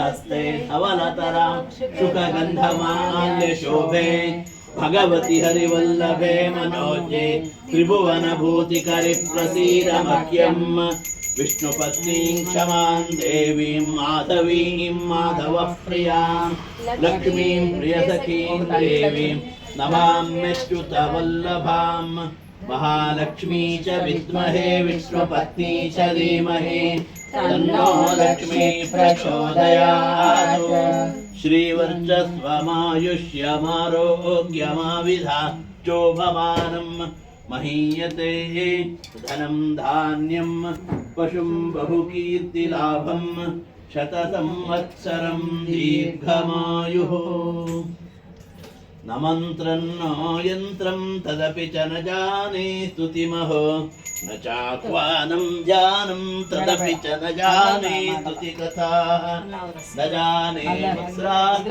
हस्ते हवलतरां शुकगन्धमाल्यशोभे भगवति हरिवल्लभे मनोजे त्रिभुवनभूतिकरि प्रसीरमह्यम् विष्णुपत्नीं क्षमां देवीं माधवीं माधवप्रियाँ। लक्ष्मीं प्रियसखीं देवीं नमाम्यच्युतवल्लभाम्। महालक्ष्मी च विद्महे विष्णुपत्नी च धीमहि तन्नो लक्ष्मी प्रचोदयात् श्रीवर्चस्वमायुष्यमारोग्यमाविधाचोभमानम् महीयते धनं धान्यं पशुं बहुकीर्तिलाभं शतसंवत्सरं दीर्घमायुः न मन्त्रं न यन्त्रं तदपि च न जाने स्तुतिमहो न चाह्वानं जानं तदपि च न जाने स्तुतिकथाः न जाने वत्स्रा